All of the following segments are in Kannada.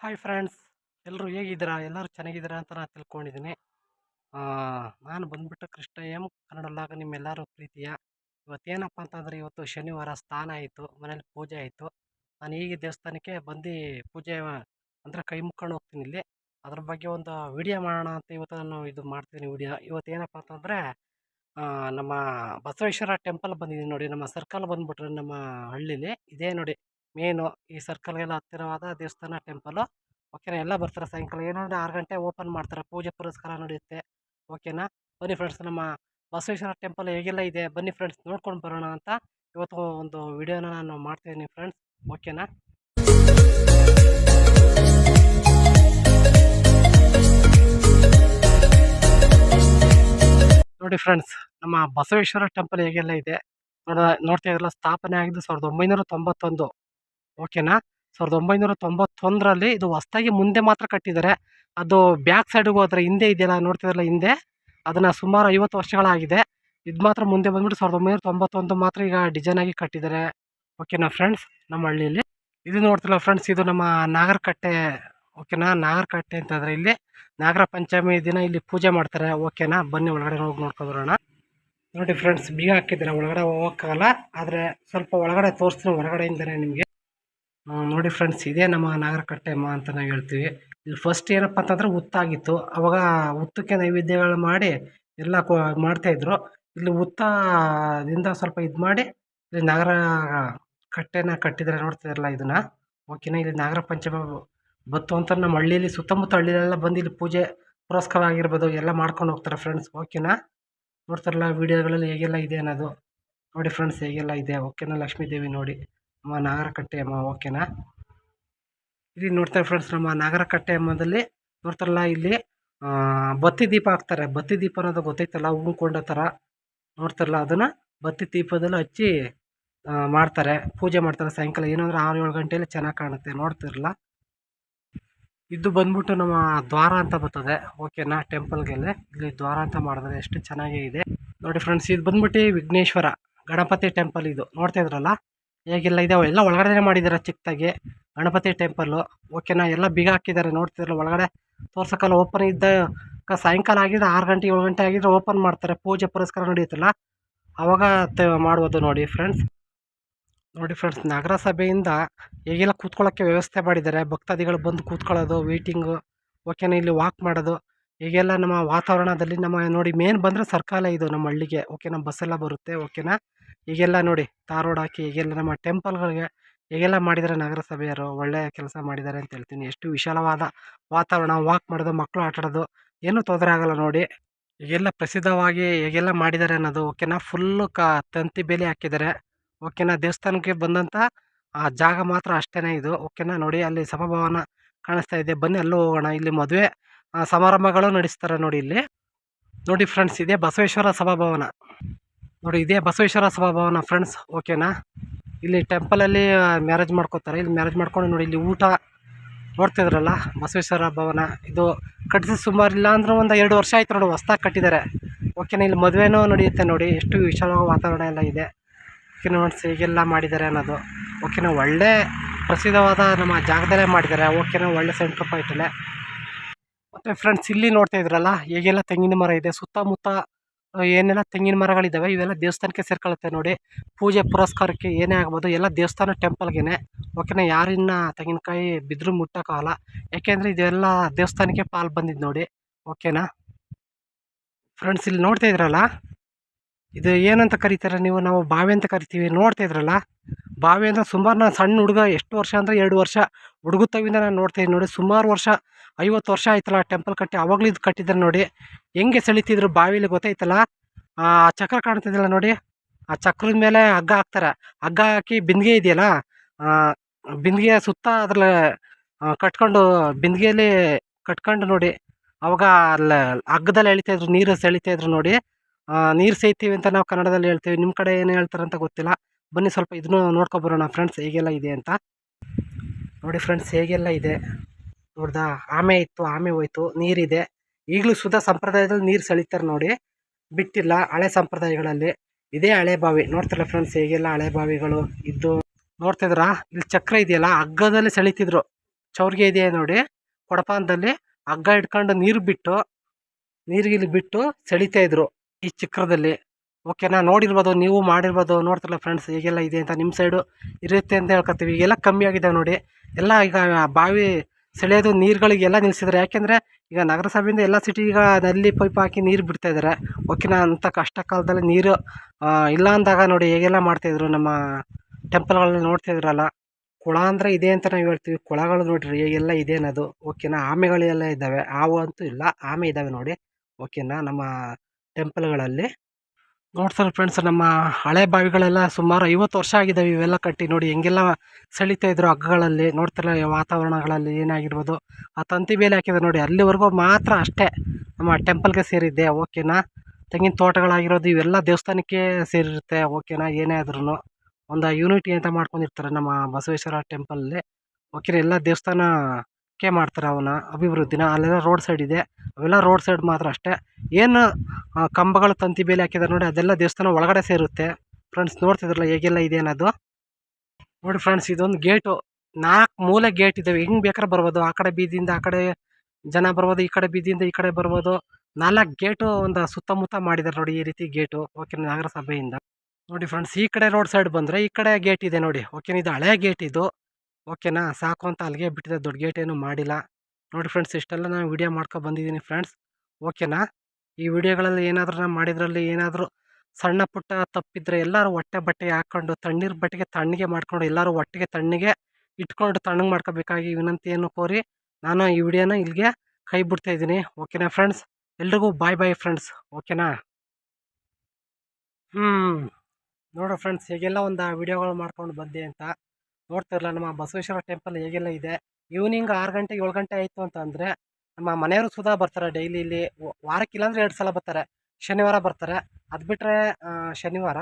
ಹಾಯ್ ಫ್ರೆಂಡ್ಸ್ ಎಲ್ಲರೂ ಹೇಗಿದ್ದೀರಾ? ಎಲ್ಲರೂ ಚೆನ್ನಾಗಿದ್ದೀರಾ ಅಂತ ನಾನು ತಿಳ್ಕೊಂಡಿದ್ದೀನಿ. ನಾನು ಬಂದುಬಿಟ್ಟು ಕೃಷ್ಣ ಕನ್ನಡ ಲಾಗ ನಿಮ್ಮೆಲ್ಲರೂ ಪ್ರೀತಿಯ. ಇವತ್ತೇನಪ್ಪ ಅಂತಂದರೆ ಇವತ್ತು ಶನಿವಾರ ಸ್ನಾನ ಆಯಿತು, ಮನೇಲಿ ಪೂಜೆ ಆಯಿತು. ನಾನು ಈಗ ದೇವಸ್ಥಾನಕ್ಕೆ ಬಂದು ಪೂಜೆ ಅಂದರೆ ಕೈ ಮುಕ್ಕೊಂಡು ಹೋಗ್ತೀನಿ ಇಲ್ಲಿ. ಅದ್ರ ಬಗ್ಗೆ ಒಂದು ವಿಡಿಯೋ ಮಾಡೋಣ ಅಂತ ಇವತ್ತು ನಾನು ಇದು ಮಾಡ್ತೀನಿ ವಿಡಿಯೋ. ಇವತ್ತು ಏನಪ್ಪ ಅಂತಂದರೆ ನಮ್ಮ ಬಸವೇಶ್ವರ ಟೆಂಪಲ್ ಬಂದಿದ್ದೀನಿ ನೋಡಿ. ನಮ್ಮ ಸರ್ಕಲ್ ಬಂದುಬಿಟ್ರೆ ನಮ್ಮ ಹಳ್ಳೀಲಿ. ಇದೇ ನೋಡಿ ಮೇನು ಈ ಸರ್ಕಲ್ಗೆಲ್ಲ ಹತ್ತಿರವಾದ ದೇವಸ್ಥಾನ, ಟೆಂಪಲು. ಓಕೆನಾ? ಎಲ್ಲ ಬರ್ತಾರೆ ಸಾಯಂಕಾಲ. ಏನಂದರೆ ಆರು ಗಂಟೆ ಓಪನ್ ಮಾಡ್ತಾರೆ. ಪೂಜೆ ಪುರಸ್ಕಾರ ನಡೆಯುತ್ತೆ. ಓಕೆನಾ? ಬನ್ನಿ ಫ್ರೆಂಡ್ಸ್, ನಮ್ಮ ಬಸವೇಶ್ವರ ಟೆಂಪಲ್ ಹೇಗೆಲ್ಲ ಇದೆ? ಬನ್ನಿ ಫ್ರೆಂಡ್ಸ್, ನೋಡ್ಕೊಂಡು ಬರೋಣ ಅಂತ ಇವತ್ತು ಒಂದು ವಿಡಿಯೋನ ನಾನು ಮಾಡ್ತಿದ್ದೀನಿ ಫ್ರೆಂಡ್ಸ್. ಓಕೆನಾ? ನೋಡಿ ಫ್ರೆಂಡ್ಸ್, ನಮ್ಮ ಬಸವೇಶ್ವರ ಟೆಂಪಲ್ ಹೇಗೆಲ್ಲ ಇದೆ? ನೋಡ, ನೋಡ್ತಾ ಇದ್ರಲ್ಲ ಸ್ಥಾಪನೆ ಆಗಿದ್ದು ಸಾವಿರದ ಒಂಬೈನೂರ ತೊಂಬತ್ತೊಂದು. ಓಕೆನಾ? ಸಾವಿರದ ಒಂಬೈನೂರ ತೊಂಬತ್ತೊಂದರಲ್ಲಿ ಇದು ಹೊಸ್ದಾಗಿ ಮುಂದೆ ಮಾತ್ರ ಕಟ್ಟಿದ್ದಾರೆ. ಅದು ಬ್ಯಾಕ್ ಸೈಡ್ಗೆ ಹೋದ್ರೆ ಹಿಂದೆ ಇದೆಯಲ್ಲ ನೋಡ್ತಿದ್ರಲ್ಲ ಹಿಂದೆ? ಅದನ್ನು ಸುಮಾರು ಐವತ್ತು ವರ್ಷಗಳಾಗಿದೆ. ಇದು ಮಾತ್ರ ಮುಂದೆ ಬಂದ್ಬಿಟ್ಟು ಸಾವಿರದ ಒಂಬೈನೂರ ತೊಂಬತ್ತೊಂದು ಮಾತ್ರ ಈಗ ಡಿಸೈನ್ ಆಗಿ ಕಟ್ಟಿದ್ದಾರೆ. ಓಕೆನಾ ಫ್ರೆಂಡ್ಸ್? ನಮ್ಮ ಹಳ್ಳಿಯಲ್ಲಿ. ಇದು ನೋಡ್ತಿಲ್ಲ ಫ್ರೆಂಡ್ಸ್, ಇದು ನಮ್ಮ ನಾಗರಕಟ್ಟೆ, ಓಕೆನಾ? ನಾಗರಕಟ್ಟೆ ಅಂತಂದರೆ ಇಲ್ಲಿ ನಾಗರ ಪಂಚಮಿ ದಿನ ಇಲ್ಲಿ ಪೂಜೆ ಮಾಡ್ತಾರೆ. ಓಕೆನಾ? ಬನ್ನಿ ಒಳಗಡೆ ಹೋಗಿ ನೋಡ್ಕೊಂಡ್ಬರೋಣ ನೋಡಿ ಫ್ರೆಂಡ್ಸ್, ಬೀಗ ಹಾಕಿದ್ದಾರೆ. ಒಳಗಡೆ ಹೋಗೋಕ್ಕಾಗಲ್ಲ. ಆದರೆ ಸ್ವಲ್ಪ ಒಳಗಡೆ ತೋರಿಸ್ತೀನಿ ಹೊರಗಡೆಯಿಂದಲೇ ನಿಮಗೆ. ನೋಡಿ ಫ್ರೆಂಡ್ಸ್ ಇದೇ ನಮ್ಮ ನಾಗರಕಟ್ಟೆ ಅಮ್ಮ ಅಂತ ನಾವು ಹೇಳ್ತೀವಿ. ಇಲ್ಲಿ ಫಸ್ಟ್ ಏನಪ್ಪ ಅಂತಂದರೆ ಹುತ್ತಾಗಿತ್ತು ಅವಾಗ ಹುತ್ತಕ್ಕೆ ನೈವೇದ್ಯಗಳು ಮಾಡಿ ಎಲ್ಲ ಕೊ ಮಾಡ್ತಾಯಿದ್ರು ಇಲ್ಲಿ ಹುತ್ತದಿಂದ ಸ್ವಲ್ಪ ಇದು ಮಾಡಿ ಇಲ್ಲಿ ನಾಗರ ಕಟ್ಟೆನ ಕಟ್ಟಿದ್ದಾರೆ ನೋಡ್ತಿದ್ರಲ್ಲ ಇದನ್ನು? ಓಕೆನಾ ಇಲ್ಲಿ ನಾಗರ ಪಂಚಮಿ ಬತ್ತು ಅಂತ ನಮ್ಮ ಹಳ್ಳಿಯಲ್ಲಿ ಸುತ್ತಮುತ್ತ ಹಳ್ಳಿಲೆಲ್ಲ ಬಂದು ಇಲ್ಲಿ ಪೂಜೆ ಪುರಸ್ಕಾರ ಆಗಿರ್ಬೋದು, ಎಲ್ಲ ಮಾಡ್ಕೊಂಡು ಹೋಗ್ತಾರೆ ಫ್ರೆಂಡ್ಸ್ ಓಕೆನಾ ನೋಡ್ತಾರಲ್ಲ ವೀಡಿಯೋಗಳಲ್ಲಿ ಹೇಗೆಲ್ಲ ಇದೆ ಅನ್ನೋದು. ನೋಡಿ ಫ್ರೆಂಡ್ಸ್ ಹೇಗೆಲ್ಲ ಇದೆ. ಓಕೆನಾ ಲಕ್ಷ್ಮೀ ದೇವಿ ನೋಡಿ. ಅಮ್ಮ, ನಾಗರಕಟ್ಟೆ ಅಮ್ಮ ಓಕೆನಾ ಇಲ್ಲಿ ನೋಡ್ತಾರೆ ಫ್ರೆಂಡ್ಸ್ ನಮ್ಮ ನಾಗರಕಟ್ಟೆ ಅಮ್ಮದಲ್ಲಿ ನೋಡ್ತಾರಲ್ಲ, ಇಲ್ಲಿ ಬತ್ತಿ ದೀಪ ಹಾಕ್ತಾರೆ. ಬತ್ತಿ ದೀಪ ಅನ್ನೋದು ಗೊತ್ತೈತಲ್ಲ ಹೂಕೊಂಡ ಕೊಂಡ ಥರ ನೋಡ್ತಾರಲ್ಲ, ಅದನ್ನು ಬತ್ತಿ ದೀಪದಲ್ಲಿ ಹಚ್ಚಿ ಮಾಡ್ತಾರೆ. ಪೂಜೆ ಮಾಡ್ತಾರೆ ಸಾಯಂಕಾಲ. ಏನಂದ್ರೆ ಆರು ಏಳು ಗಂಟೆಯಲ್ಲಿ ಚೆನ್ನಾಗಿ ಕಾಣುತ್ತೆ, ನೋಡ್ತಿರಲ್ಲ? ಇದು ಬಂದ್ಬಿಟ್ಟು ನಮ್ಮ ದ್ವಾರ ಅಂತ ಬರ್ತದೆ ಓಕೆನಾ ಟೆಂಪಲ್ಗೆಲ್ಲ ಇಲ್ಲಿ ದ್ವಾರ ಅಂತ ಮಾಡಿದ್ರೆ ಎಷ್ಟು ಚೆನ್ನಾಗೇ ಇದೆ. ನೋಡಿ ಫ್ರೆಂಡ್ಸ್ ಇದು ಬಂದ್ಬಿಟ್ಟು ವಿಘ್ನೇಶ್ವರ, ಗಣಪತಿ ಟೆಂಪಲ್ ಇದು. ನೋಡ್ತಾ ಇದ್ರಲ್ಲ? ಹೇಗೆಲ್ಲ ಇದೆ ಎಲ್ಲ ಒಳಗಡೆ ಮಾಡಿದ್ದಾರೆ ಚಿಕ್ಕದಾಗಿ. ಗಣಪತಿ ಟೆಂಪಲ್ಲು ಓಕೆನಾ ಎಲ್ಲ ಬೀಗ ಹಾಕಿದ್ದಾರೆ ನೋಡ್ತಿದ್ರಲ್ಲ ಒಳಗಡೆ? ತೋರ್ಸೋಕ್ಕಲ್ಲ ಓಪನ್ ಇದ್ದ ಸಾಯಂಕಾಲ ಆಗಿದ್ರೆ ಆರು ಗಂಟೆ, ಏಳು ಗಂಟೆ ಆಗಿದ್ರೆ ಓಪನ್ ಮಾಡ್ತಾರೆ. ಪೂಜೆ, ಪುರಸ್ಕಾರ ನಡೆಯುತ್ತಲ್ಲ ಆವಾಗ ತ ಮಾಡ್ಬೋದು ನೋಡಿ ಫ್ರೆಂಡ್ಸ್ ನೋಡಿ ಫ್ರೆಂಡ್ಸ್ ನಗರಸಭೆಯಿಂದ ಹೇಗೆಲ್ಲ ಕೂತ್ಕೊಳ್ಳೋಕ್ಕೆ ವ್ಯವಸ್ಥೆ ಮಾಡಿದ್ದಾರೆ? ಭಕ್ತಾದಿಗಳು ಬಂದು ಕೂತ್ಕೊಳ್ಳೋದು ವೇಟಿಂಗು ಓಕೆನಾ ಇಲ್ಲಿ ವಾಕ್ ಮಾಡೋದು. ಹೀಗೆಲ್ಲ ನಮ್ಮ ವಾತಾವರಣದಲ್ಲಿ ನಮ್ಮ ನೋಡಿ ಮೇನ್ ಬಂದರೆ ಸರ್ಕಾಲ ಇದು ನಮ್ಮ ಹಳ್ಳಿಗೆ. ಓಕೆನಾ ಬಸ್ಸೆಲ್ಲ ಬರುತ್ತೆ. ಓಕೆನಾ ಹೀಗೆಲ್ಲ ನೋಡಿ ತಾರ್ ರೋಡ್ ಹಾಕಿ ಈಗೆಲ್ಲ ನಮ್ಮ ಟೆಂಪಲ್ಗಳಿಗೆ ಹೇಗೆಲ್ಲ ಮಾಡಿದ್ದಾರೆ ನಗರಸಭೆಯವರು ಒಳ್ಳೆಯ ಕೆಲಸ ಮಾಡಿದ್ದಾರೆ ಅಂತ ಹೇಳ್ತೀನಿ. ಎಷ್ಟು ವಿಶಾಲವಾದ ವಾತಾವರಣ ವಾಕ್ ಮಾಡೋದು, ಮಕ್ಕಳು ಆಟಾಡೋದು ಏನೂ ತೊಂದರೆ ಆಗಲ್ಲ ನೋಡಿ. ಈಗೆಲ್ಲ ಪ್ರಸಿದ್ಧವಾಗಿ ಹೇಗೆಲ್ಲ ಮಾಡಿದ್ದಾರೆ ಅನ್ನೋದು ಓಕೆನಾ ಫುಲ್ಲು ಕ ತಂತಿ ಬೇಲಿ ಹಾಕಿದ್ದಾರೆ. ಓಕೆನಾ ದೇವಸ್ಥಾನಕ್ಕೆ ಬಂದಂಥ ಆ ಜಾಗ ಮಾತ್ರ ಅಷ್ಟೇ ಇದು. ಓಕೆನಾ ನೋಡಿ ಅಲ್ಲಿ ಸಭಾಭವನ ಕಾಣಿಸ್ತಾ ಇದೆ. ಬನ್ನಿ ಅಲ್ಲೂ ಹೋಗೋಣ. ಇಲ್ಲಿ ಮದುವೆ ಸಮಾರಂಭಗಳು ನಡೆಸ್ತಾರೆ ನೋಡಿ ಇಲ್ಲಿ. ನೋಡಿ ಫ್ರೆಂಡ್ಸ್ ಇದೆ ಬಸವೇಶ್ವರ ಸಭಾಭವನ ನೋಡಿ, ಇದೇ ಬಸವೇಶ್ವರ ಸಭಾಭವನ ಫ್ರೆಂಡ್ಸ್ ಓಕೆನಾ ಇಲ್ಲಿ ಟೆಂಪಲಲ್ಲಿ ಮ್ಯಾರೇಜ್ ಮಾಡ್ಕೋತಾರೆ. ಇಲ್ಲಿ ಮ್ಯಾರೇಜ್ ಮಾಡ್ಕೊಂಡು ನೋಡಿ, ಇಲ್ಲಿ ಊಟ ನೋಡ್ತಿದ್ರಲ್ಲ, ಬಸವೇಶ್ವರ ಭವನ. ಇದು ಕಟ್ಟಿಸಿ ಸುಮಾರು ಇಲ್ಲ ಅಂದ್ರೆ ಒಂದು ಎರಡು ವರ್ಷ ಆಯ್ತು ನೋಡಿ, ಹೊಸ್ದಾಗಿ ಕಟ್ಟಿದ್ದಾರೆ ಓಕೆನಾ ಇಲ್ಲಿ ಮದುವೆನೂ ನಡೆಯುತ್ತೆ ನೋಡಿ, ಎಷ್ಟು ವಿಶಾಲವಾದ ವಾತಾವರಣ ಎಲ್ಲ ಇದೆ. ಓಕೆ ನೋಡಿ ಹೀಗೆಲ್ಲ ಮಾಡಿದ್ದಾರೆ ಅನ್ನೋದು. ಓಕೆನಾ ಒಳ್ಳೆ ಪ್ರಸಿದ್ಧವಾದ ನಮ್ಮ ಜಾಗದಲ್ಲೇ ಮಾಡಿದ್ದಾರೆ ಓಕೆನಾ ಒಳ್ಳೆ ಸೆಂಟ್ರ್ ಪಾಯಿಂಟಲ್ಲೇ ಮತ್ತು ಫ್ರೆಂಡ್ಸ್ ಇಲ್ಲಿ ನೋಡ್ತಾ ಇದ್ರಲ್ಲ, ಹೇಗೆಲ್ಲ ತೆಂಗಿನ ಮರ ಇದೆ, ಸುತ್ತಮುತ್ತ ಏನೆಲ್ಲ ತೆಂಗಿನ ಮರಗಳಿದ್ದಾವೆ ಇವೆಲ್ಲ ದೇವಸ್ಥಾನಕ್ಕೆ ಸೇರ್ಕೊಳ್ಳುತ್ತೆ ನೋಡಿ. ಪೂಜೆ ಪುರಸ್ಕಾರಕ್ಕೆ ಏನೇ ಆಗ್ಬೋದು, ಎಲ್ಲ ದೇವಸ್ಥಾನ ಟೆಂಪಲ್ಗೇನೆ. ಓಕೆನಾ? ಯಾರಿನ್ನ ತೆಂಗಿನಕಾಯಿ ಬಿದ್ದರೂ ಮುಟ್ಟೋಕ್ಕಾಗಲ್ಲ. ಯಾಕೆಂದರೆ ಇದೆಲ್ಲ ದೇವಸ್ಥಾನಕ್ಕೆ ಪಾಲು ಬಂದಿದ್ದು ನೋಡಿ. ಓಕೆನಾ? ಫ್ರೆಂಡ್ಸ್, ಇಲ್ಲಿ ನೋಡ್ತಾ ಇದ್ರಲ್ಲ? ಇದು ಏನಂತ ಕರೀತಾರೆ ನೀವು? ನಾವು ಬಾವಿ ಅಂತ ಕರಿತೀವಿ. ನೋಡ್ತಾ ಇದ್ರಲ್ಲ? ಬಾವಿ ಅಂದರೆ ಸುಮಾರು ನಾನು ಸಣ್ಣ ಹುಡುಗ ಎಷ್ಟು ವರ್ಷ ಅಂದರೆ ಎರಡು ವರ್ಷ ಹುಡುಗುತ್ತವಿಂದ ನಾನು ನೋಡ್ತಾ ಇದ್ದೀನಿ ನೋಡಿ. ಸುಮಾರು ವರ್ಷ ಐವತ್ತು ವರ್ಷ ಆಯ್ತಲ್ಲ ಟೆಂಪಲ್ ಕಟ್ಟಿ. ಆವಾಗಲೂ ಇದು ಕಟ್ಟಿದ್ದಾರೆ ನೋಡಿ. ಹೆಂಗೆ ಸೆಳಿತಿದ್ರು ಬಾವಿಲಿ ಗೊತ್ತಾಯ್ತಲ್ಲ? ಆ ಚಕ್ರ ಕಾಣ್ತಿದ್ದಿಲ್ಲ ನೋಡಿ. ಆ ಚಕ್ರದ ಮೇಲೆ ಹಗ್ಗ ಹಾಕ್ತಾರೆ. ಹಗ್ಗ ಹಾಕಿ ಬಿಂದಿಗೆ ಇದೆಯಲ್ಲ? ಆ, ಬಿಂದಿಗೆ ಸುತ್ತ ಅದ್ರಲ್ಲಿ ಆ, ಕಟ್ಕೊಂಡು ಬಿಂದಿಗೆಯಲ್ಲಿ ಕಟ್ಕೊಂಡು ನೋಡಿ. ಅವಾಗ ಅಲ್ಲಿ ಹಗ್ಗದಲ್ಲಿ ಎಳಿತಾಯಿದ್ರು ನೀರು ಸೆಳಿತಾಯಿದ್ರು ನೋಡಿ. ನೀರು ಸೇಯ್ತೀವಿ ಅಂತ ನಾವು ಕನ್ನಡದಲ್ಲಿ ಹೇಳ್ತೀವಿ. ನಿಮ್ಮ ಕಡೆ ಏನು ಹೇಳ್ತಾರೆ ಅಂತ ಗೊತ್ತಿಲ್ಲ. ಬನ್ನಿ ಸ್ವಲ್ಪ ಇದನ್ನು ನೋಡ್ಕೊಬರೋಣ ಫ್ರೆಂಡ್ಸ್ ಹೇಗೆಲ್ಲ ಇದೆ ಅಂತ. ನೋಡಿ ಫ್ರೆಂಡ್ಸ್ ಹೇಗೆಲ್ಲ ಇದೆ. ನೋಡ್ದಾ? ಆಮೆ ಇತ್ತು, ಆಮೆ ಹೋಯ್ತು, ನೀರಿದೆ. ಈಗಲೂ ಸುಧಾ ಸಂಪ್ರದಾಯದಲ್ಲಿ ನೀರು ಸೆಳಿತಾರೆ ನೋಡಿ. ಬಿಟ್ಟಿಲ್ಲ ಹಳೆ ಸಂಪ್ರದಾಯಗಳಲ್ಲಿ. ಇದೇ ಹಳೆ ಬಾವಿ. ನೋಡ್ತಿಲ್ಲ ಫ್ರೆಂಡ್ಸ್ ಹೇಗೆಲ್ಲ ಹಳೆ ಬಾವಿಗಳು ಇದ್ದು. ನೋಡ್ತಿದ್ರಾ? ಇಲ್ಲಿ ಚಕ್ರ ಇದೆಯಲ್ಲ, ಹಗ್ಗದಲ್ಲಿ ಸೆಳಿತಿದ್ರು. ಚೌರ್ಗೆ ಇದೆ ನೋಡಿ? ಕೊಡಪಾನದಲ್ಲಿ ಹಗ್ಗ ಇಟ್ಕೊಂಡು ನೀರು ಬಿಟ್ಟು ನೀರಿಗಿಲ್ಲಿ ಬಿಟ್ಟು ಸೆಳಿತಾ ಇದ್ರು. ಈ ಚಿತ್ರದಲ್ಲಿ ಓಕೆನಾ ನೋಡಿರ್ಬೋದು, ನೀವು ಮಾಡಿರ್ಬೋದು, ನೋಡ್ತಿರಲ್ಲ ಫ್ರೆಂಡ್ಸ್ ಹೇಗೆಲ್ಲ ಇದೆ ಅಂತ ನಿಮ್ಮ ಸೈಡು ಇರುತ್ತೆ ಅಂತ ಹೇಳ್ಕೊತೀವಿ. ಈಗೆಲ್ಲ ಕಮ್ಮಿ ಆಗಿದೆ ನೋಡಿ. ಎಲ್ಲ ಈಗ ಬಾವಿ ಸೆಳೆಯೋದು ನೀರುಗಳಿಗೆಲ್ಲ ನಿಲ್ಲಿಸಿದ್ದಾರೆ ಯಾಕೆಂದರೆ, ಈಗ ನಗರಸಭೆಯಿಂದ ಎಲ್ಲ ಸಿಟಿ ಈಗ ನಲ್ಲಿ ಪೈಪ್ ಹಾಕಿ ನೀರು ಬಿಡ್ತಾ ಇದ್ದಾರೆ ಓಕೆನಾ ಅಂಥ ಕಷ್ಟ ಕಾಲದಲ್ಲಿ ನೀರು ಇಲ್ಲ ಅಂದಾಗ ನೋಡಿ ಹೇಗೆಲ್ಲ ಮಾಡ್ತಾಯಿದ್ರು ನಮ್ಮ ಟೆಂಪಲ್ಗಳಲ್ಲಿ ನೋಡ್ತಾ ಇದ್ರಲ್ಲ. ಕುಳ ಅಂದರೆ ಇದೆ ಅಂತ ನಾವು ಹೇಳ್ತೀವಿ. ಕುಳಗಳು ನೋಡಿರಿ, ಹೇಗೆಲ್ಲ ಇದೆ ಅನ್ನೋದು. ಓಕೆನಾ ಆಮೆಗಳೆಲ್ಲ ಇದ್ದಾವೆ. ಹಾವು ಅಂತೂ ಇಲ್ಲ, ಆಮೆ ಇದ್ದಾವೆ ನೋಡಿ. ಓಕೆನಾ ನಮ್ಮ ಟೆಂಪಲ್ಗಳಲ್ಲಿ. ನೋಡ್ತಾರೆ ಫ್ರೆಂಡ್ಸ್, ನಮ್ಮ ಹಳೆ ಬಾವಿಗಳೆಲ್ಲ ಸುಮಾರು ಐವತ್ತು ವರ್ಷ ಆಗಿದ್ದಾವೆ ಇವೆಲ್ಲ ಕಟ್ಟಿ ನೋಡಿ ಹೆಂಗೆಲ್ಲ ಸೆಳಿತಾ ಇದ್ರು ಹಗ್ಗಗಳಲ್ಲಿ. ನೋಡ್ತಾರೆ ವಾತಾವರಣಗಳಲ್ಲಿ ಏನಾಗಿರ್ಬೋದು. ಆ ತಂತಿ ಬೇಲಿ ಹಾಕಿದ್ರು ನೋಡಿ, ಅಲ್ಲಿವರೆಗೂ ಮಾತ್ರ ಅಷ್ಟೇ ನಮ್ಮ ಟೆಂಪಲ್ಗೆ ಸೇರಿದ್ದೆ, ಓಕೆನಾ? ತೆಂಗಿನ ತೋಟಗಳಾಗಿರೋದು ಇವೆಲ್ಲ ದೇವಸ್ಥಾನಕ್ಕೆ ಸೇರಿರುತ್ತೆ, ಓಕೆನಾ? ಏನೇ ಆದ್ರೂ ಒಂದು ಯೂನಿಟಿ ಅಂತ ಮಾಡ್ಕೊಂಡಿರ್ತಾರೆ ನಮ್ಮ ಬಸವೇಶ್ವರ ಟೆಂಪಲಲ್ಲಿ. ಓಕೆನಾ? ಎಲ್ಲ ದೇವಸ್ಥಾನಕ್ಕೆ ಮಾಡ್ತಾರೆ ಅವನ್ನ ಅಭಿವೃದ್ಧಿನ ಅಲ್ಲೆಲ್ಲ ರೋಡ್ ಸೈಡ್ ಇದೆ. ಅವೆಲ್ಲ ರೋಡ್ ಸೈಡ್ ಮಾತ್ರ ಅಷ್ಟೇ. ಏನು ಕಂಬಗಳು ತಂತಿ ಬೇಲಿ ಹಾಕಿದಾರೆ ನೋಡಿ, ಅದೆಲ್ಲ ದೇವಸ್ಥಾನ ಒಳಗಡೆ ಸೇರುತ್ತೆ. ಫ್ರೆಂಡ್ಸ್ ನೋಡ್ತಿದ್ರಲ್ಲ ಹೇಗೆಲ್ಲ ಇದೆ ಅನ್ನೋದು. ನೋಡಿ ಫ್ರೆಂಡ್ಸ್ ಇದೊಂದು ಗೇಟು ನಾಲ್ಕು ಮೂಲೆ ಗೇಟ್ ಇದ್ದಾವೆ ಹೆಂಗೆ ಬೇಕಾದ್ರೆ ಬರ್ಬೋದು. ಆ ಕಡೆ ಬೀದಿಯಿಂದ, ಆ ಕಡೆ ಜನ ಬರ್ಬೋದು, ಈ ಕಡೆ ಬೀದಿಯಿಂದ, ಈ ಕಡೆ ಬರ್ಬೋದು. ನಾಲ್ಕು ಗೇಟು ಒಂದು ಸುತ್ತಮುತ್ತ ಮಾಡಿದ್ದಾರೆ ನೋಡಿ ಈ ರೀತಿ ಗೇಟು ಓಕೆ ನಗರಸಭೆಯಿಂದ. ನೋಡಿ ಫ್ರೆಂಡ್ಸ್ ಈ ಕಡೆ ರೋಡ್ ಸೈಡ್ ಬಂದರೆ ಈ ಕಡೆ ಗೇಟ್ ಇದೆ ನೋಡಿ. ಓಕೆ ಇದು ಹಳೆ ಗೇಟ್ ಇದು. ಓಕೆನಾ ಸಾಕು ಅಂತ ಅಲ್ಲಿಗೆ ಬಿಟ್ಟಿದೆ ದೊಡ್ಡ ಗೇಟ್ ಏನು ಮಾಡಿಲ್ಲ. ನೋಡಿ ಫ್ರೆಂಡ್ಸ್ ಇಷ್ಟೆಲ್ಲ ನಾನು ವಿಡಿಯೋ ಮಾಡ್ಕೊ ಬಂದಿದ್ದೀನಿ ಫ್ರೆಂಡ್ಸ್ ಓಕೆನಾ ಈ ವಿಡಿಯೋಗಳಲ್ಲಿ ಏನಾದರೂ ನಾನು ಮಾಡಿದ್ರಲ್ಲಿ ಏನಾದರೂ ಸಣ್ಣ ಪುಟ್ಟ ತಪ್ಪಿದ್ರೆ ಎಲ್ಲರೂ ಹೊಟ್ಟೆ ಬಟ್ಟೆ ಹಾಕ್ಕೊಂಡು ತಣ್ಣೀರು ಬಟ್ಟೆಗೆ ತಣ್ಣಗೆ ಮಾಡ್ಕೊಂಡು ಎಲ್ಲರೂ ಒಟ್ಟಿಗೆ ತಣ್ಣಿಗೆ ಇಟ್ಕೊಂಡು ತಣ್ಣಗೆ ಮಾಡ್ಕೋಬೇಕಾಗಿ ವಿನಂತಿಯನ್ನು ಕೋರಿ ನಾನು ಈ ವಿಡಿಯೋನ ಇಲ್ಲಿಗೆ ಕೈ ಬಿಡ್ತಾ ಇದ್ದೀನಿ. ಓಕೆನಾ ಫ್ರೆಂಡ್ಸ್ ಎಲ್ರಿಗೂ ಬಾಯ್ ಬಾಯ್ ಫ್ರೆಂಡ್ಸ್ ಓಕೆನಾ ಹ್ಞೂ ನೋಡು ಫ್ರೆಂಡ್ಸ್ ಹೇಗೆಲ್ಲ ಒಂದು ವಿಡಿಯೋಗಳು ಮಾಡ್ಕೊಂಡು ಬಂದೆ ಅಂತ. ನೋಡ್ತಿರಲ್ಲ ನಮ್ಮ ಬಸವೇಶ್ವರ ಟೆಂಪಲ್ ಹೇಗೆಲ್ಲ ಇದೆ? ಈವ್ನಿಂಗ್ ಆರು ಗಂಟೆ, ಏಳು ಗಂಟೆ ಆಯಿತು ಅಂತ ಅಂದರೆ ನಮ್ಮ ಮನೆಯವರು ಸುಧಾ ಬರ್ತಾರೆ ಡೈಲಿ ಇಲ್ಲಿ. ವಾರಕ್ಕೆ ಇಲ್ಲಾಂದ್ರೆ ಎರಡು ಸಲ ಬರ್ತಾರೆ. ಶನಿವಾರ ಬರ್ತಾರೆ. ಅದು ಬಿಟ್ಟರೆ ಶನಿವಾರ,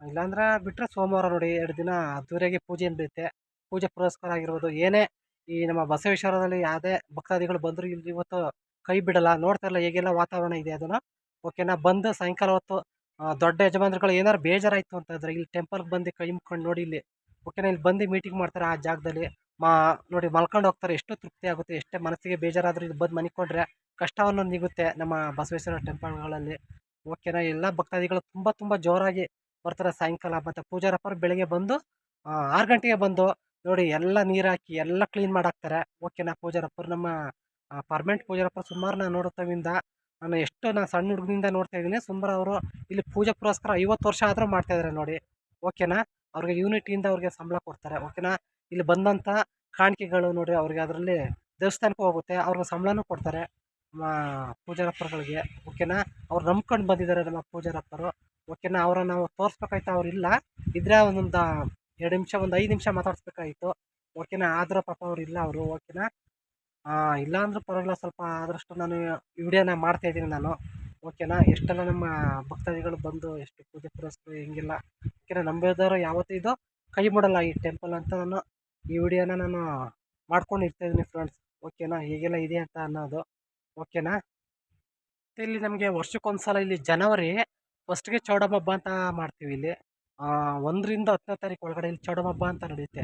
ಇಲ್ಲಾಂದ್ರೆ ಬಿಟ್ಟರೆ ಸೋಮವಾರ ನೋಡಿ, ಎರಡು ದಿನ ಅದ್ದೂರಿಯಾಗಿ ಪೂಜೆ ನಡೆಯುತ್ತೆ ಪೂಜೆ ಪುರಸ್ಕಾರ ಆಗಿರ್ಬೋದು. ಏನೇ ಈ ನಮ್ಮ ಬಸವೇಶ್ವರದಲ್ಲಿ ಯಾವುದೇ ಭಕ್ತಾದಿಗಳು ಬಂದರೂ ಇಲ್ಲಿ ಇವತ್ತು ಕೈ ಬಿಡಲ್ಲ. ನೋಡ್ತಾರಲ್ಲ ಹೇಗೆಲ್ಲ ವಾತಾವರಣ ಇದೆ ಅದನ್ನು. ಓಕೆನಾ ಬಂದು ಸಾಯಂಕಾಲ ಹೊತ್ತು ದೊಡ್ಡ ಯಜಮಾನರುಗಳು ಏನಾರು ಬೇಜಾರಾಯಿತು ಅಂತಂದರೆ, ಇಲ್ಲಿ ಟೆಂಪಲ್ಗೆ ಬಂದು ಕೈ ಮುಕ್ಕೊಂಡು ನೋಡಿ ಇಲ್ಲಿ ಓಕೆನಾ ಇಲ್ಲಿ ಬಂದು ಮೀಟಿಂಗ್ ಮಾಡ್ತಾರೆ ಆ ಜಾಗದಲ್ಲಿ. ಮಾ, ನೋಡಿ ಮಲ್ಕೊಂಡು ಹೋಗ್ತಾರೆ, ಎಷ್ಟು ತೃಪ್ತಿ ಆಗುತ್ತೆ, ಎಷ್ಟೇ ಮನಸ್ಸಿಗೆ ಬೇಜಾರಾದರೂ ಇಲ್ಲಿ ಬಂದು ಮನಿಕೊಂಡ್ರೆ ಕಷ್ಟವನ್ನು ನೀಗುತ್ತೆ ನಮ್ಮ ಬಸವೇಶ್ವರ ಟೆಂಪಲ್ಗಳಲ್ಲಿ. ಓಕೆನಾ ಎಲ್ಲ ಭಕ್ತಾದಿಗಳು ತುಂಬ ತುಂಬ ಜೋರಾಗಿ ಬರ್ತಾರೆ ಸಾಯಂಕಾಲ ಮತ್ತು ಪೂಜಾರಪ್ಪರು ಬೆಳಗ್ಗೆ ಬಂದು ಆರು ಗಂಟೆಗೆ ಬಂದು ನೋಡಿ ಎಲ್ಲ ನೀರು ಹಾಕಿ ಎಲ್ಲ ಕ್ಲೀನ್ ಮಾಡಾಕ್ತಾರೆ. ಓಕೆನಾ ಪೂಜಾರಪ್ಪರು ನಮ್ಮ ಪರ್ಮನೆಂಟ್ ಪೂಜಾರಪ್ಪರು ಸುಮಾರು ನಾನು ನೋಡೋತವಿಂದ ನಾನು ಎಷ್ಟು ನಾನು ಸಣ್ಣ ಹುಡುಗನಿಂದ ನೋಡ್ತಾ ಇದ್ದೀನಿ. ಸುಮಾರು ಅವರು ಇಲ್ಲಿ ಪೂಜೆ ಪುರಸ್ಕಾರ ಐವತ್ತು ವರ್ಷ ಆದರೂ ಮಾಡ್ತಾಯಿದ್ದಾರೆ ನೋಡಿ. ಓಕೆನಾ ಅವ್ರಿಗೆ ಯೂನಿಟಿಯಿಂದ ಅವ್ರಿಗೆ ಸಂಬಳ ಕೊಡ್ತಾರೆ. ಓಕೆನಾ ಇಲ್ಲಿ ಬಂದಂಥ ಕಾಣಿಕೆಗಳು ನೋಡಿ ಅವ್ರಿಗೆ ಅದರಲ್ಲಿ ದೇವಸ್ಥಾನಕ್ಕೂ ಹೋಗುತ್ತೆ. ಅವ್ರಿಗೆ ಸಂಬಳನೂ ಕೊಡ್ತಾರೆ ಪೂಜಾರಪ್ಪರುಗಳಿಗೆ ಓಕೆನಾ ಅವ್ರು ನಂಬ್ಕೊಂಡು ಬಂದಿದ್ದಾರೆ ನಮ್ಮ ಪೂಜಾರಪ್ಪರು ಓಕೆನಾ ಅವರ ನಾವು ತೋರಿಸ್ಬೇಕಾಯ್ತು ಅವರಿಲ್ಲ ಇದ್ರೆ ಒಂದೊಂದು ಎರಡು ನಿಮಿಷ, ಒಂದು ಐದು ನಿಮಿಷ ಮಾತಾಡಿಸ್ಬೇಕಾಗಿತ್ತು ಓಕೆನಾ ಆದರೂ ಪಾಪ ಅವ್ರು ಇಲ್ಲ ಅವರು. ಓಕೆನಾ ಇಲ್ಲ ಅಂದರೂ ಪರವಾಗಿಲ್ಲ ಸ್ವಲ್ಪ ಆದಷ್ಟು ನಾನು ವಿಡಿಯೋನ ಮಾಡ್ತಾ ಇದ್ದೀನಿ ನಾನು. ಓಕೆನಾ ಎಷ್ಟೆಲ್ಲ ನಮ್ಮ ಭಕ್ತಾದಿಗಳು ಬಂದು ಎಷ್ಟು ಪೂಜೆ ಪುರಸ್ಕಾರ ಹಿಂಗೆಲ್ಲ ಓಕೆನಾ ನಂಬಿದವರು ಯಾವತ್ತೂ ಇದು ಕೈ ಬಿಡಲ್ಲ ಈ ಟೆಂಪಲ್ ಅಂತ ನಾನು ಈ ವಿಡಿಯೋನ ನಾನು ಮಾಡ್ಕೊಂಡು ಇರ್ತಾ ಇದ್ದೀನಿ ಫ್ರೆಂಡ್ಸ್ ಓಕೆನಾ ಹೀಗೆಲ್ಲ ಇದೆ ಅಂತ ಅನ್ನೋದು. ಓಕೆನಾ ಮತ್ತು ಇಲ್ಲಿ ನಮಗೆ ವರ್ಷಕ್ಕೊಂದು ಸಲ ಇಲ್ಲಿ ಜನವರಿ ಫಸ್ಟ್ಗೆ ಚೌಡಮ್ಮ ಹಬ್ಬ ಅಂತ ಮಾಡ್ತೀವಿ ಇಲ್ಲಿ. ಒಂದರಿಂದ ಹತ್ತನೇ ತಾರೀಕು ಒಳಗಡೆ ಇಲ್ಲಿ ಚೌಡಮ್ಮ ಹಬ್ಬ ಅಂತ ನಡೆಯುತ್ತೆ.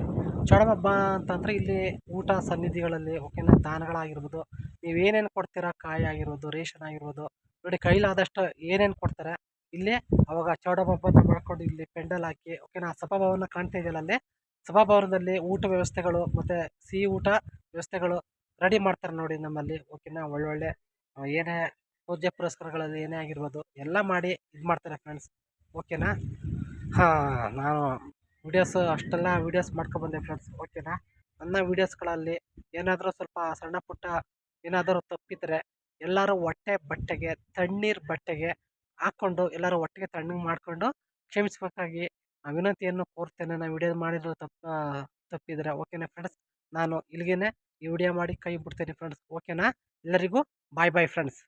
ಚೌಡಮ್ಮ ಹಬ್ಬ ಅಂತಂದರೆ ಇಲ್ಲಿ ಊಟ ಸನ್ನಿಧಿಗಳಲ್ಲಿ ಓಕೆನಾ ದಾನಗಳಾಗಿರ್ಬೋದು ನೀವು ಏನೇನು ಕೊಡ್ತೀರಾ? ಕಾಯಿ ಆಗಿರ್ಬೋದು, ರೇಷನ್ ಆಗಿರ್ಬೋದು, ನೋಡಿ ಕೈಲಾದಷ್ಟು ಏನೇನು ಕೊಡ್ತಾರೆ? ಇಲ್ಲಿ ಅವಾಗ ಹಬ್ಬ ಅಂತ ಮಾಡ್ಕೊಂಡು ಇಲ್ಲಿ ಪೆಂಡಲ್ ಹಾಕಿ ಓಕೆನಾ ಸಭಾಭವನ ಕಾಣ್ತಾ ಇದೆಯಲ್ಲ ಅಲ್ಲಿ? ಸಭಾಭವನದಲ್ಲಿ ಊಟ ವ್ಯವಸ್ಥೆಗಳು ಮತ್ತು ಸಿಹಿ ಊಟ ವ್ಯವಸ್ಥೆಗಳು ರೆಡಿ ಮಾಡ್ತಾರೆ ನೋಡಿ ನಮ್ಮಲ್ಲಿ ಓಕೆನಾ ಒಳ್ಳೊಳ್ಳೆ ಏನೇ ಪೂಜೆ ಪುರಸ್ಕಾರಗಳಲ್ಲಿ ಏನೇ ಆಗಿರ್ಬೋದು ಎಲ್ಲ ಮಾಡಿ ಇದು ಮಾಡ್ತಾರೆ ಫ್ರೆಂಡ್ಸ್ ಓಕೆನಾ ಹಾಂ, ನಾನು ವೀಡಿಯೋಸ್ ಅಷ್ಟೆಲ್ಲ ವೀಡಿಯೋಸ್ ಮಾಡ್ಕೊಬಂದೆ ಫ್ರೆಂಡ್ಸ್ ಓಕೆನಾ ನನ್ನ ವೀಡಿಯೋಸ್ಗಳಲ್ಲಿ ಏನಾದರೂ ಸ್ವಲ್ಪ ಸಣ್ಣ ಪುಟ್ಟ ಏನಾದರೂ ತಪ್ಪಿದರೆ ಎಲ್ಲರೂ ಹೊಟ್ಟೆ ಬಟ್ಟೆಗೆ, ತಣ್ಣೀರು ಬಟ್ಟೆಗೆ ಹಾಕ್ಕೊಂಡು ಎಲ್ಲರೂ ಒಟ್ಟಿಗೆ ತಣ್ಣಗೆ ಮಾಡಿಕೊಂಡು ಕ್ಷಮಿಸಬೇಕಾಗಿ ವಿನಂತಿಯನ್ನು ಕೋರ್ತೇನೆ. ನಾನು ವಿಡಿಯೋ ಮಾಡಿರೋ ತಪ್ಪು, ತಪ್ಪಿದ್ರೆ ಓಕೆನಾ ಫ್ರೆಂಡ್ಸ್? ನಾನು ಇಲ್ಲಿಗೇ ಈ ವಿಡಿಯೋ ಮಾಡಿ ಕೈ ಬಿಡ್ತೇನೆ ಫ್ರೆಂಡ್ಸ್. ಓಕೆನಾ? ಎಲ್ಲರಿಗೂ ಬಾಯ್ ಬಾಯ್ ಫ್ರೆಂಡ್ಸ್.